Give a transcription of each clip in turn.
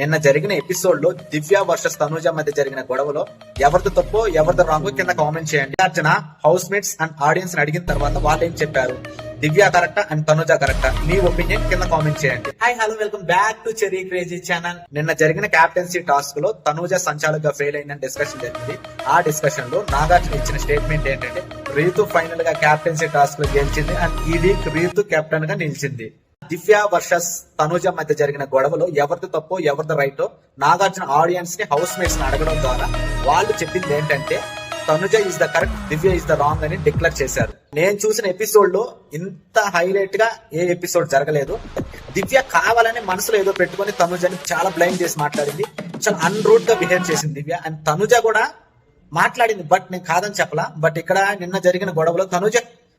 నిన్న జరిగిన ఎపిసోడ్లో దివ్య వర్సెస్ తనూజ మధ్య జరిగిన గొడవలో ఎవరిది తప్పు ఎవరిది రాంగ్ కింద కామెంట్ చేయండి. Arjuna housemates and audience అడిగిన తర్వాత వాళ్ళు ఏం చెప్పారు? దివ్య కరెక్టా అండ్ తనుజ కరెక్టా? మీ ఒపీనియన్ కింద కామెంట్ చేయండి. Hi hello welcome back to Cherry crazy channel నిన్న జరిగిన క్యాప్టెన్సీ టాస్క్లో తనూజ సంచాలకుగా ఫెయిల్ అయిందని డిస్కషన్ జరిగింది. ఆ డిస్కషన్లో నాగార్జున ఇచ్చిన స్టేట్మెంట్ ఏంటంటే రీతు ఫైనల్గా క్యాప్టెన్సీ టాస్క్లో గెలిచింది అండ్ ఈ వీక్ రీతు కెప్టెన్గా నిలిచింది. దివ్య వర్షస్ తనుజ మధ్య జరిగిన గొడవలో ఎవరిది తప్పో ఎవరిది రైటో నాగార్జున ఆడియన్స్ని హౌస్ మేట్స్ని అడగడం ద్వారా వాళ్ళు చెప్పింది ఏంటంటే Tanuja is the correct Divya is the wrong అని డిక్లేర్ చేశారు. నేను చూసిన ఎపిసోడ్లో ఇంత హైలైట్గా ఏ ఎపిసోడ్ జరగలేదు. దివ్య కావాలని మనసులో ఏదో పెట్టుకొని తనుజని చాలా బ్లైండ్ చేసి మాట్లాడింది. చాలా అన్రూట్గా బిహేవ్ చేసింది దివ్య. అండ్ తనుజ కూడా మాట్లాడింది బట్ నేను కాదని చెప్పలా. బట్ ఇక్కడ నిన్న జరిగిన గొడవలో తనుజ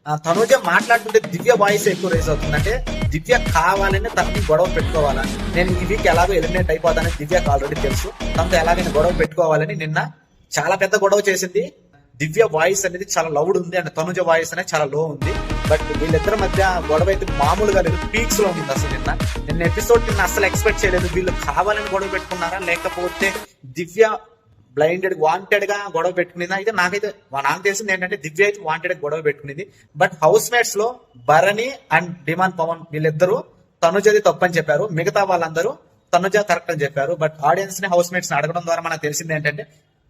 తనుజ మాట్లాడుతుంటే దివ్య వాయిస్ ఎక్కువ రేజ్ అవుతుందంటే దివ్య కావాలని తనని గొడవ పెట్టుకోవాలా? నేను ఈ వీక్ ఎలాగో ఎలిమినేట్ అయిపోతానని దివ్యకు ఆల్రెడీ తెలుసు. తనతో ఎలాగైనా గొడవ పెట్టుకోవాలని నిన్న చాలా పెద్ద గొడవ చేసింది. దివ్య వాయిస్ అనేది చాలా లౌడ్ ఉంది అండ్ తనుజ వాయిస్ అనేది చాలా లో ఉంది. బట్ వీళ్ళిద్దరి మధ్య గొడవ అయితే మామూలుగా లేదు. పీక్స్లో ఉంది అసలు నిన్న. నిన్న ఎపిసోడ్ నిన్న అసలు ఎక్స్పెక్ట్ చేయలేదు. వీళ్ళు కావాలని గొడవ పెట్టుకున్నారా? లేకపోతే దివ్య బ్లైండెడ్ వాంటెడ్గా గొడవ పెట్టుకునేది. అయితే నాకైతే నాకు తెలిసింది ఏంటంటే దివ్య అయితే వాంటెడ్ గొడవ పెట్టుకునేది. బట్ హౌస్ మేట్స్లో భరణి అండ్ డిమాన్ పవన్ వీళ్ళిద్దరూ తనుజది తప్పని చెప్పారు. మిగతా వాళ్ళందరూ తనుజ కరెక్ట్ అని చెప్పారు. బట్ ఆడియన్స్ని హౌస్ మేట్స్ని అడగడం ద్వారా మనకు తెలిసింది ఏంటంటే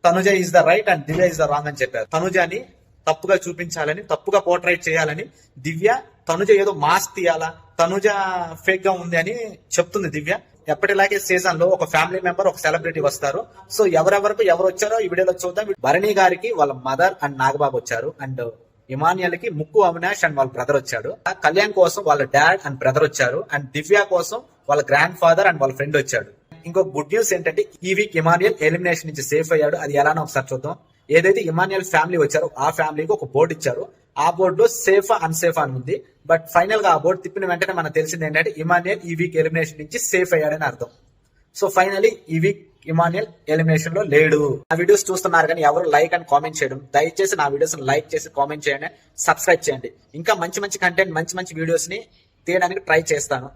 Tanuja is the right and Divya is the wrong అని చెప్పారు. తనుజని తప్పుగా చూపించాలని తప్పుగా పోర్ట్రైట్ చేయాలని దివ్య తనుజ ఏదో మాస్క్ తీయాలా తనుజ ఫేక్గా ఉంది అని చెప్తుంది దివ్య. ఎప్పటిలాగే సీజన్లో ఒక ఫ్యామిలీ మెంబర్ ఒక సెలబ్రిటీ వస్తారు. సో ఎవరెవరకు ఎవరు వచ్చారో ఈ వీడియోలో చూద్దాం. భరణి గారికి వాళ్ళ మదర్ అండ్ నాగబాబు వచ్చారు. అండ్ ఇమానియల్కి ముక్కు అవినాష్ అండ్ వాళ్ళ బ్రదర్ వచ్చాడు. ఆ కళ్యాణ్ కోసం వాళ్ళ డాడ్ అండ్ బ్రదర్ వచ్చారు. అండ్ దివ్య కోసం వాళ్ళ గ్రాండ్ ఫాదర్ అండ్ వాళ్ళ ఫ్రెండ్ వచ్చాడు. ఇంకో గుడ్ న్యూస్ ఏంటంటే ఈ వీక్ ఇమానియల్ ఎలిమినేషన్ నుంచి సేఫ్ అయ్యాడు. అది ఎలానో ఒకసారి చూద్దాం. ఏదైతే ఇమానియల్ ఫ్యామిలీ వచ్చారో ఆ ఫ్యామిలీకి ఒక బోర్డు ఇచ్చారు. ఆ బోర్డు సేఫ్ అన్సేఫ్ అని ఉంది. బట్ ఫైనల్గా ఆ బోర్డు తిప్పిన వెంటనే మనకు తెలిసింది ఏంటంటే ఇమానియల్ ఈ వీక్ ఎలిమినేషన్ నుంచి సేఫ్ అయ్యాడని అర్థం. సో ఫైనలీ ఈ వీక్ ఇమానియల్ ఎలిమినేషన్లో లేడు. ఆ వీడియోస్ చూస్తున్నారు కానీ ఎవరు లైక్ అండ్ కామెంట్ చేయడం దయచేసి నా వీడియోస్ లైక్ చేసి కామెంట్ చేయండి సబ్స్క్రైబ్ చేయండి. ఇంకా మంచి మంచి కంటెంట్ మంచి మంచి వీడియోస్ని తీయడానికి ట్రై చేస్తాను.